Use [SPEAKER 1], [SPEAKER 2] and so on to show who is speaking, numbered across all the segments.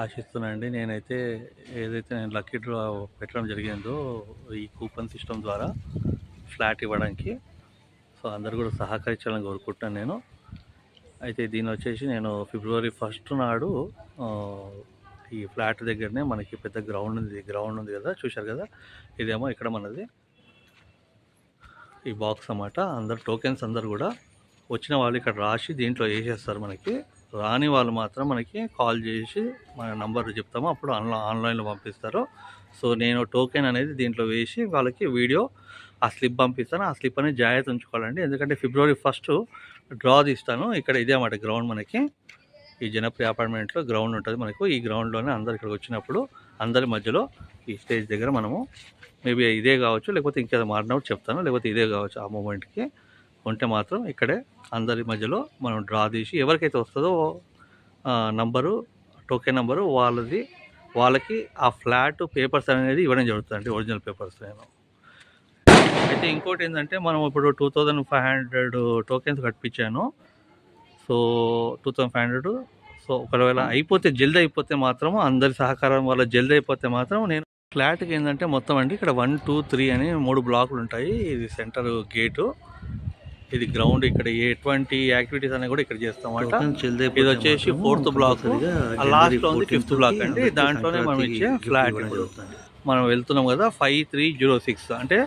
[SPEAKER 1] ఆశిస్తున్నానండి. నేనైతే ఏదైతే నేను లక్కీ డ్రా పెట్టడం జరిగిందో ఈ కూపన్ సిస్టమ్ ద్వారా ఫ్లాట్ ఇవ్వడానికి. సో అందరు కూడా సహకరించాలని కోరుకుంటున్నాను నేను. అయితే దీని వచ్చేసి నేను ఫిబ్రవరి ఫస్ట్ నాడు ఈ ఫ్లాట్ దగ్గరనే మనకి పెద్ద గ్రౌండ్ ఉంది. గ్రౌండ్ ఉంది కదా చూశారు కదా? ఇదేమో ఇక్కడ మనది. ఈ బాక్స్ అన్నమాట. అందరు టోకెన్స్ అందరు కూడా వచ్చిన వాళ్ళు ఇక్కడ రాసి దీంట్లో వేసేస్తారు మనకి. రాని వాళ్ళు మాత్రం మనకి కాల్ చేసి మన నంబర్ చెప్తాము. అప్పుడు ఆన్లైన్ ఆన్లైన్లో పంపిస్తారు. సో నేను టోకెన్ అనేది దీంట్లో వేసి వాళ్ళకి వీడియో ఆ స్లిప్ పంపిస్తాను. ఆ స్లిప్ అనేది జాగ్రత్త ఉంచుకోవాలండి. ఎందుకంటే ఫిబ్రవరి ఫస్ట్ డ్రా తీస్తాను. ఇక్కడ ఇదే అన్నమాట గ్రౌండ్ మనకి. ఈ జనప్రియ అపార్ట్మెంట్లో గ్రౌండ్ ఉంటుంది మనకు. ఈ గ్రౌండ్లోనే అందరు ఇక్కడికి వచ్చినప్పుడు అందరి మధ్యలో ఈ స్టేజ్ దగ్గర మనము మేబీ ఇదే కావచ్చు. లేకపోతే ఇంకేదో మారినప్పుడు చెప్తాను. లేకపోతే ఇదే కావచ్చు ఆ మూమెంట్కి. ఉంటే మాత్రం ఇక్కడే అందరి మధ్యలో మనం డ్రా తీసి ఎవరికైతే వస్తుందో నంబరు టోకెన్ నెంబరు వాళ్ళది వాళ్ళకి ఆ ఫ్లాట్ పేపర్స్ అనేది ఇవ్వడం జరుగుతుంది ఒరిజినల్ పేపర్స్ నేను. అయితే ఇంకోటి ఏంటంటే మనం ఇప్పుడు two thousand five hundred tokens కట్టించాను. So two thousand five hundred so ఒకవేళ అయిపోతే జల్దీ అయిపోతే మాత్రం అందరి సహకారం వల్ల జల్దీ అయిపోతే మాత్రం నేను ఫ్లాట్కి ఏంటంటే మొత్తం అండి ఇక్కడ వన్ టూ త్రీ అని మూడు బ్లాకులు ఉంటాయి. ఇది సెంటర్ గేటు. ఇది గ్రౌండ్ ఇక్కడ ఎటువంటి యాక్టివిటీస్ అనేవి కూడా ఇక్కడ చేస్తాం అన్నమాట ఇది వచ్చేసి ఫోర్త్ బ్లాక్. లాస్ట్లో ఉంది ఫిఫ్త్ బ్లాక్ అండి. దాంట్లోనే మనం ఇచ్చే ఫ్లాట్ మనం వెళ్తున్నాం కదా ఫైవ్ త్రీ జీరో సిక్స్ అంటే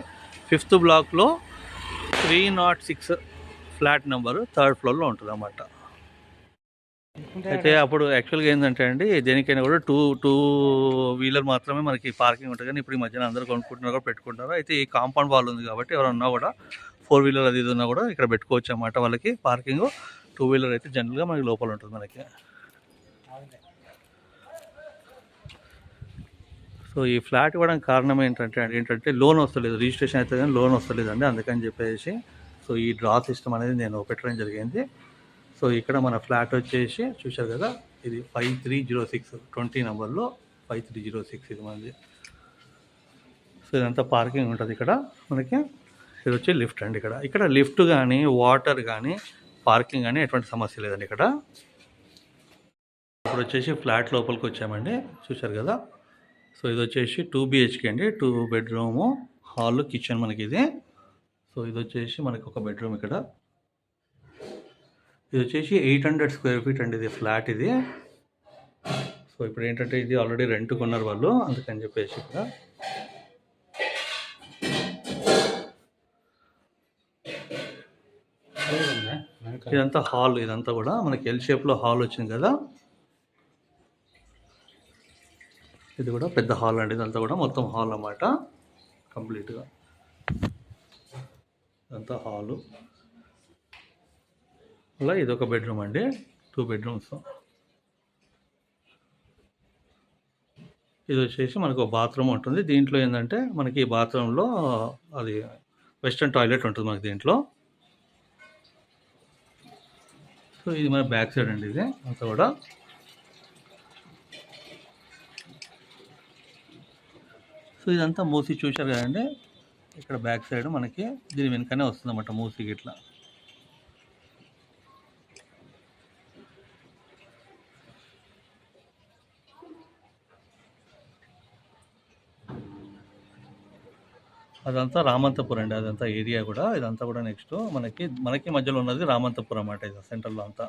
[SPEAKER 1] ఫిఫ్త్ బ్లాక్లో three nought six flat number third ఫ్లోర్లో ఉంటుంది అన్నమాట అయితే అప్పుడు యాక్చువల్గా ఏంటంటే అండి దేనికైనా కూడా టూ టూ వీలర్ మాత్రమే మనకి పార్కింగ్ ఉంటుంది. కానీ ఇప్పుడు ఈ మధ్యన అందరూ కొనుక్కుంటున్నారు కూడా పెట్టుకుంటారు అయితే ఈ కాంపౌండ్ వాల్ ఉంది కాబట్టి ఎవరన్నా కూడా ఫోర్ వీలర్ అది ఇది ఉన్నా కూడా ఇక్కడ పెట్టుకోవచ్చు అన్నమాట వాళ్ళకి. పార్కింగ్ టూ వీలర్ అయితే జనరల్గా మనకి లోపల ఉంటుంది మనకి. సో ఈ ఫ్లాట్ ఇవ్వడానికి కారణం ఏంటంటే ఏంటంటే లోన్ వస్తలేదు. రిజిస్ట్రేషన్ అయితే కానీ లోన్ వస్తలేదు అండి అందుకని చెప్పేసి. సో ఈ డ్రా సిస్టమ్ అనేది నేను పెట్టడం జరిగింది. సో ఇక్కడ మన ఫ్లాట్ వచ్చేసి చూశారు కదా ఇది five three zero six twenty నెంబర్లో ఫైవ్ త్రీ జీరో సిక్స్ ఇది మనది. సో ఇదంతా పార్కింగ్ ఉంటుంది ఇక్కడ మనకి. ఇది వచ్చి లిఫ్ట్ అండి ఇక్కడ. ఇక్కడ లిఫ్ట్ కానీ వాటర్ కానీ పార్కింగ్ కానీ ఎటువంటి సమస్య లేదండి ఇక్కడ. ఇప్పుడు వచ్చేసి ఫ్లాట్ లోపలికి వచ్చామండి చూశారు కదా. సో ఇది వచ్చేసి టూ బిహెచ్కే అండి టూ బెడ్రూము హాల్ కిచెన్ మనకి ఇది సో ఇది వచ్చేసి మనకి ఒక బెడ్రూమ్ ఇక్కడ. ఇది వచ్చేసి ఎయిట్ హండ్రెడ్ స్క్వేర్ ఫీట్ అండి ఇది ఫ్లాట్ ఇది. సో ఇప్పుడు ఏంటంటే ఇది ఆల్రెడీ రెంట్ కొన్నారు వాళ్ళు అందుకని చెప్పేసి ఇక్కడ. ఇదంతా హాల్ ఇదంతా కూడా మనకి ఎల్ షేప్లో హాల్ వచ్చింది కదా. ఇది కూడా పెద్ద హాల్ అండి ఇదంతా కూడా మొత్తం హాల్ అన్నమాట కంప్లీట్గా ఇదంతా హాలు. అలా ఇది ఒక బెడ్రూమ్ అండి టూ బెడ్రూమ్స్ ఇది వచ్చేసి మనకు బాత్రూమ్ ఉంటుంది. దీంట్లో ఏంటంటే మనకి ఈ బాత్రూంలో అది వెస్ట్రన్ టాయిలెట్ ఉంటుంది మనకి దీంట్లో. సో ఇది మన బ్యాక్ సైడ్ అండి ఇది అంతా కూడా. సో ఇదంతా మూసి చూశారు కదండి. ఇక్కడ బ్యాక్ సైడ్ మనకి దీని వెనుకనే వస్తుంది అన్నమాట మూసి ఇట్లా అదంతా రామంతపురం అండి. అదంతా ఏరియా కూడా. ఇదంతా కూడా నెక్స్ట్ మనకి మనకి మధ్యలో ఉన్నది రామంతపురం అన్నమాట ఇది సెంటర్లో అంతా.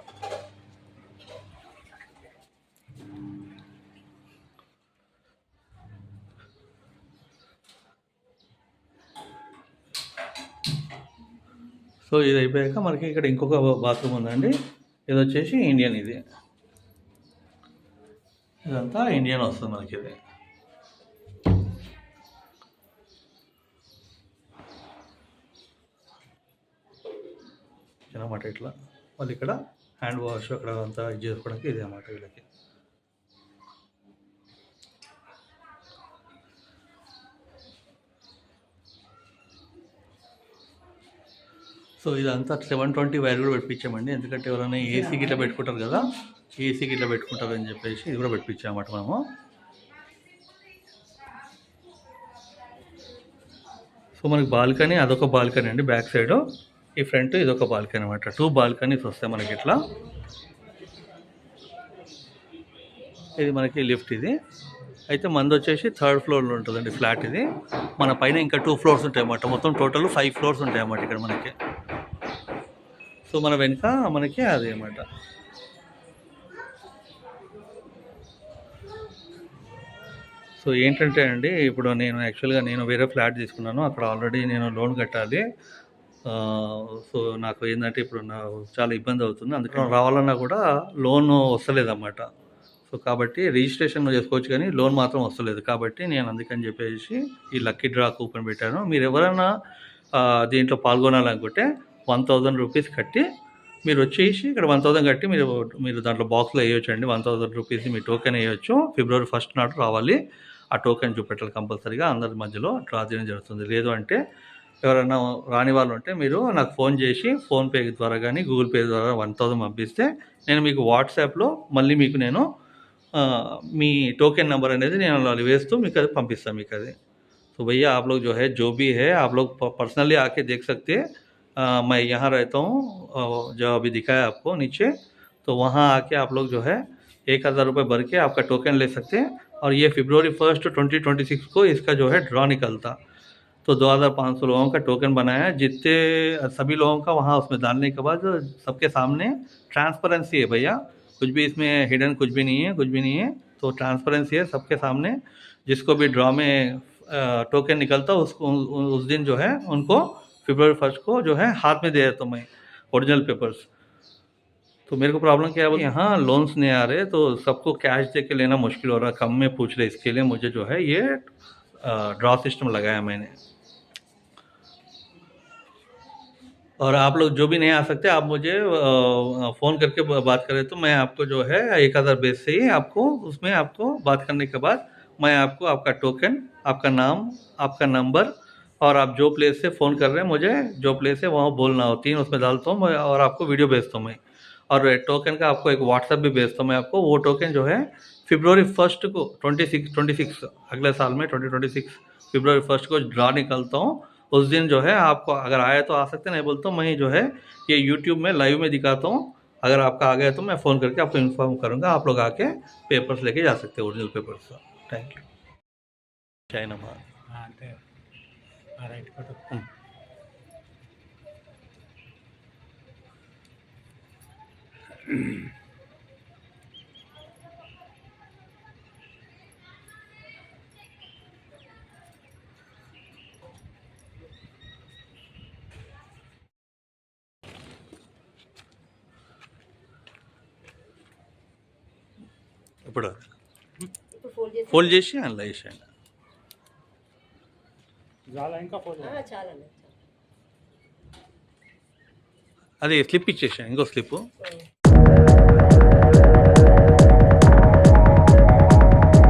[SPEAKER 1] సో ఇది అయిపోయాక మనకి ఇక్కడ ఇంకొక బాత్రూమ్ ఉందండి. ఇది వచ్చేసి ఇండియన్ ఇది. ఇదంతా ఇండియన్ వస్తుంది మనకి ఇది. అనమాట ఇట్లా. మళ్ళీ ఇక్కడ హ్యాండ్ వాష్ అక్కడ అంతా ఇది చేసుకోవడానికి ఇది అన్నమాట వీళ్ళకి. సో ఇదంతా సెవెన్ ట్వంటీ వైర్ కూడా పెట్టించామండి. ఎందుకంటే ఎవరైనా ఏసీ గిట్లా పెట్టుకుంటారు కదా ఏసీ గిట్లా పెట్టుకుంటారు అని చెప్పేసి ఇది కూడా పెట్టించామన్నమాట మనము. సో మనకి బాల్కనీ అదొక బాల్కనీ అండి బ్యాక్ సైడ్. ఈ ఫ్రంట్ ఇదొక బాల్కనీ అనమాట టూ బాల్కనీస్ వస్తాయి మనకి ఇట్లా. ఇది మనకి లిఫ్ట్ ఇది. అయితే మంది వచ్చేసి థర్డ్ ఫ్లోర్లో ఉంటుందండి ఫ్లాట్ ఇది. మన పైన ఇంకా టూ ఫ్లోర్స్ ఉంటాయి అన్నమాట. మొత్తం టోటల్ ఫైవ్ ఫ్లోర్స్ ఉంటాయి అన్నమాట ఇక్కడ మనకి. సో మన వెనుక మనకి అది అన్నమాట. సో ఏంటంటే అండి ఇప్పుడు నేను యాక్చువల్గా నేను వేరే ఫ్లాట్ తీసుకున్నాను. అక్కడ ఆల్రెడీ నేను లోన్ కట్టాలి. సో నాకు ఏంటంటే ఇప్పుడు నా చాలా ఇబ్బంది అవుతుంది. అందుకని రావాలన్నా కూడా లోన్ వస్తలేదన్నమాట. సో కాబట్టి రిజిస్ట్రేషన్ చేసుకోవచ్చు కానీ లోన్ మాత్రం వస్తలేదు. కాబట్టి నేను అందుకని చెప్పేసి ఈ లక్కీ డ్రా కూపన్ పెట్టాను. మీరు ఎవరైనా దీంట్లో పాల్గొనాలనుకుంటే వన్ థౌజండ్ రూపీస్ కట్టి మీరు వచ్చేసి ఇక్కడ వన్ థౌసండ్ కట్టి మీరు మీరు దాంట్లో బాక్స్లో వేయొచ్చు అండి వన్ థౌసండ్ రూపీస్ మీ టోకెన్ వేయొచ్చు. ఫిబ్రవరి ఫస్ట్ నాడు రావాలి. ఆ టోకెన్ చూపెట్టాలి కంపల్సరీగా. అందరి మధ్యలో డ్రా చేయడం జరుగుతుంది. లేదు అంటే ఎవరైనా రాని వాళ్ళు ఉంటే మీరు నాకు ఫోన్ చేసి ఫోన్పే ద్వారా కానీ గూగుల్ పే ద్వారా వన్ థౌసండ్ పంపిస్తే నేను మీకు వాట్సాప్లో మళ్ళీ మీకు నేను ఆ, మీ టోకెన్ నెంబర్ అనేది నేను అది వేస్తూ మీకు అది పంపిస్తాను మీకు అది तो भैया आप लोग जो है जो भी है आप लोग पर्सनली आके देख सकते हैं अ, मैं यहाँ रहता हूँ अ, जो अभी दिखाया आपको नीचे तो वहाँ आके आप लोग जो है एक हज़ार रुपये भर के आपका टोकन ले सकते हैं और ये February first twenty twenty six को इसका जो है ड्रॉ निकलता तो दो हज़ार पाँच सौ लोगों का टोकन बनाया। जितने, सभी लोगों का वहाँ उसमें डालने के बाद सबके सामने ट्रांसपेरेंसी है भैया। कुछ भी इसमें हिडन कुछ भी नहीं है, कुछ भी नहीं है। तो ट्रांसपेरेंसी है सबके सामने। जिसको भी ड्रॉ में टोकन निकलता, उसको, उस दिन जो है, उनको फरवरी फ़र्स्ट को जो है हाथ में दे देता मैं ओरिजिनल पेपर्स तो मेरे को प्रॉब्लम क्या है? बोले यहाँ लोन्स नहीं आ रहे तो सबको कैश दे के लेना मुश्किल हो रहा कम में पूछ रहे इसके लिए मुझे जो है ये ड्रॉ सिस्टम लगाया मैंने। और आप लोग जो भी नहीं आ सकते, आप मुझे फ़ोन करके बात करें तो मैं आपको जो है, एक हज़ार बेस से ही आपको, उसमें आपको बात करने के बाद मैं आपको आपका टोकन आपका नाम, आपका नंबर और आप जो प्लेस से फ़ोन कर रहे हैं, मुझे जो प्लेस है वहाँ बोलना हो तीन उसमें डालता हूँ और आपको वीडियो भेजता हूँ मैं। और टोकन का आपको एक व्हाट्सअप भी भेजता हूँ मैं आपको, वो टोकन जो है फरवरी फ़र्स्ट को ट्वेंटी सिक्स ट्वेंटी सिक्स अगले साल में ट्वेंटी ट्वेंटी सिक्स फ़र्स्ट को ड्रा निकलता हूँ। उस दिन जो है आपको अगर आए तो आ सकते हैं, नहीं बोलता हूँ मैं जो है ये यूट्यूब में लाइव में दिखाता हूँ। अगर आपका आ गया तो मैं फ़ोन करके आपको इन्फॉर्म करूँगा आप लोग आके पेपर्स लेके जा सकते हैं original papers thank you China माल
[SPEAKER 2] ఆ,
[SPEAKER 1] ఇప్పుడు
[SPEAKER 3] ఇప్పుడు ఫోన్ చేసి
[SPEAKER 1] ఫోల్డ్ చేసి అందులో వేసేయండి. అది స్లిప్ ఇచ్చేసాను ఇంకో స్లిప్.